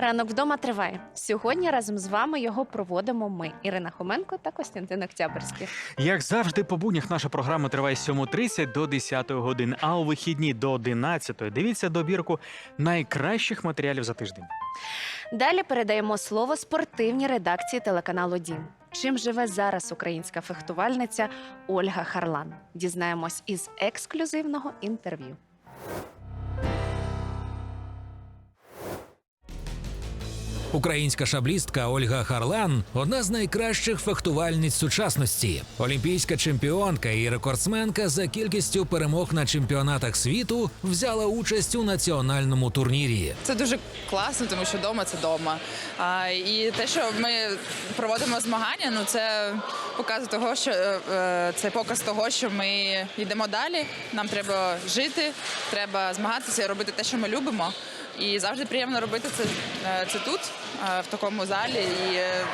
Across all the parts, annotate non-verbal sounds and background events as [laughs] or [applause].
Ранок вдома триває. Сьогодні разом з вами його проводимо ми, Ірина Хоменко та Костянтин Октябрьський. Як завжди, по буднях наша програма триває з 7.30 до 10 годин, а у вихідні до 11 дивіться добірку найкращих матеріалів за тиждень. Далі передаємо слово спортивній редакції телеканалу Дім. Чим живе зараз українська фехтувальниця Ольга Харлан? Дізнаємось із ексклюзивного інтерв'ю. Українська шаблістка Ольга Харлан одна з найкращих фехтувальниць сучасності, олімпійська чемпіонка і рекордсменка за кількістю перемог на чемпіонатах світу взяла участь у національному турнірі. Це дуже класно, тому що вдома це вдома. А, і те, що ми проводимо змагання, ну це показ того, що е, е, це показ того, що ми йдемо далі. Нам треба жити, треба змагатися, робити те, що ми любимо. І завжди приємно робити це, е, це тут, в такому залі. І е,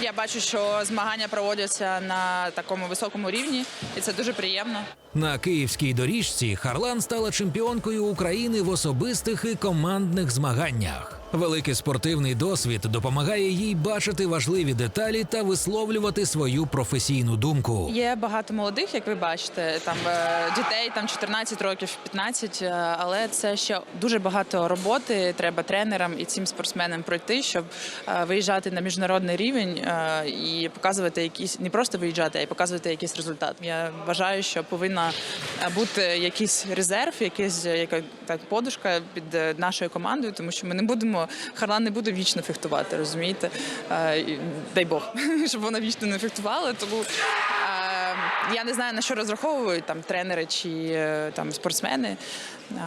я бачу, що змагання проводяться на такому високому рівні, і це дуже приємно. На київській доріжці Харлан стала чемпіонкою України в особистих і командних змаганнях. Великий спортивний досвід допомагає їй бачити важливі деталі та висловлювати свою професійну думку. Є багато молодих, як ви бачите, там е, дітей там 14 років, 15, е, але це ще дуже багато роботи. Треба тренерам і цим спортсменам пройти, щоб е, виїжджати на міжнародний рівень е, і показувати якісь не просто виїжджати, а й показувати якийсь результат. Я вважаю, що повинна е, бути якийсь резерв, якийсь е, яка так подушка під нашою командою, тому що ми не будемо. Харлан не буде вічно фехтувати, розумієте? Дай Бог, [laughs] щоб вона вічно не фехтувала. Тому я не знаю на що розраховують там тренери чи е, там спортсмени,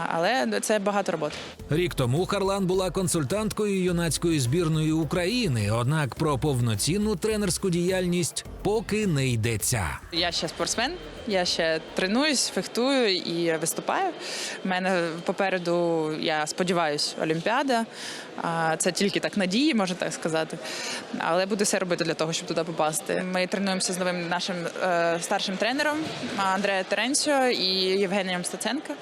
але це багато роботи. Рік тому Харлан була консультанткою юнацької збірної України, однак про повноцінну тренерську діяльність поки не йдеться. Я ще спортсмен, я ще тренуюсь, фехтую і виступаю. У мене попереду, я сподіваюся, Олімпіада. Це тільки так надії, можна так сказати. Але буду все робити для того, щоб туди попасти. Ми тренуємося з новим нашим е, старшим тренером Андреа Теренціо і Євгенієм Стаценко.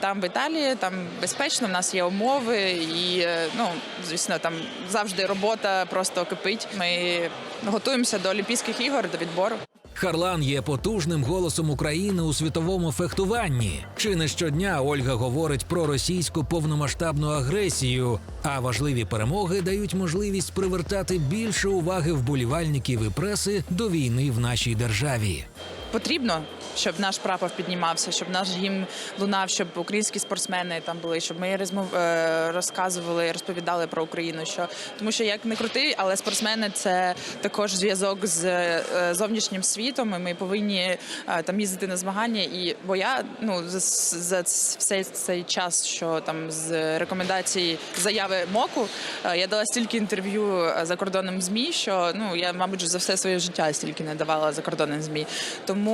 Там в Італії, там безпечно, в нас є умови, і е, ну звісно, там завжди робота просто кипить. Ми готуємося до Олімпійських ігор, до відбору. Харлан є потужним голосом України у світовому фехтуванні. Чи не щодня Ольга говорить про російську повномасштабну агресію, а важливі перемоги дають можливість привертати більше уваги вболівальників і преси до війни в нашій державі. Потрібно, щоб наш прапор піднімався, щоб наш гімн лунав, щоб українські спортсмени там були, щоб ми е, розказували, розповідали про Україну. Що тому, що як не крути, але спортсмени це також зв'язок з е, зовнішнім світом. і Ми повинні е, там їздити на змагання. І бо я ну за, за цей, цей час, що там з рекомендацій заяви МОКу, я дала стільки інтерв'ю е, закордонним змі, що ну я, мабуть, за все своє життя стільки не давала закордонним змі. Тому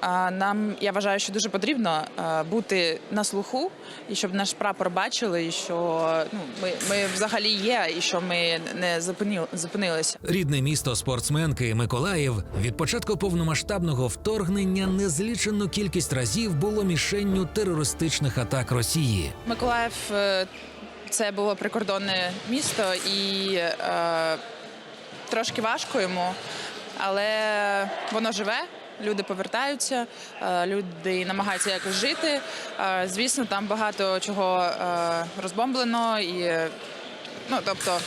а, нам я вважаю, що дуже потрібно бути на слуху, і щоб наш прапор бачили, і що ну ми, ми взагалі є, і що ми не зупинили, зупинилися. Рідне місто спортсменки Миколаїв від початку повномасштабного вторгнення незлічену кількість разів було мішенню терористичних атак Росії. Миколаїв е, це було прикордонне місто, і е, трошки важко йому, але воно живе. Люди повертаються, е, люди намагаються якось жити. Е, Звісно, там багато чого е, розбомблено, і ну тобто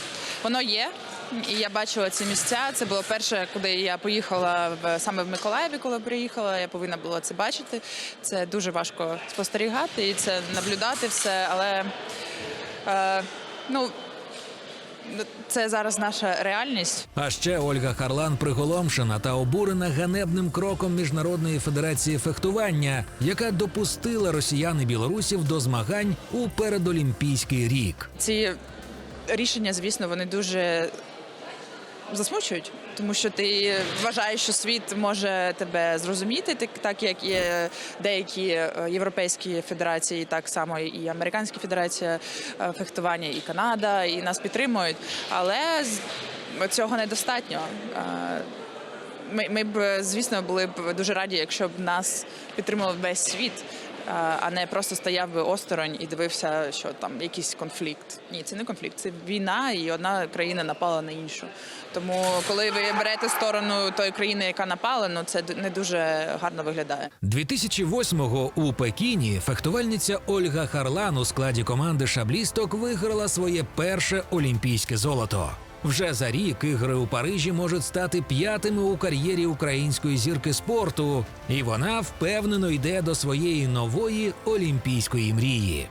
воно є. І я бачила ці місця. Це було перше, куди я поїхала в саме в Миколаєві, коли приїхала. Я повинна була це бачити. Це дуже важко спостерігати і це наблюдати все. Але е, ну це зараз наша реальність. А ще Ольга Харлан приголомшена та обурена ганебним кроком Міжнародної федерації фехтування, яка допустила росіян і білорусів до змагань у передолімпійський рік. Ці рішення, звісно, вони дуже засмучують, тому що ти вважаєш, що світ може тебе зрозуміти, так, як і деякі е, європейські федерації, так само і американська федерація е, фехтування, і Канада, і нас підтримують. Але цього недостатньо. Е, Ми, ми б, звісно, були б дуже раді, якщо б нас підтримував весь світ. А не просто стояв би осторонь і дивився, що там якийсь конфлікт. Ні, це не конфлікт, це війна, і одна країна напала на іншу. Тому, коли ви берете сторону тої країни, яка напала, ну це не дуже гарно виглядає. 2008-го у Пекіні фехтувальниця Ольга Харлан у складі команди шаблісток виграла своє перше олімпійське золото. Вже за рік ігри у Парижі можуть стати п'ятими у кар'єрі української зірки спорту, і вона впевнено йде до своєї нової олімпійської мрії.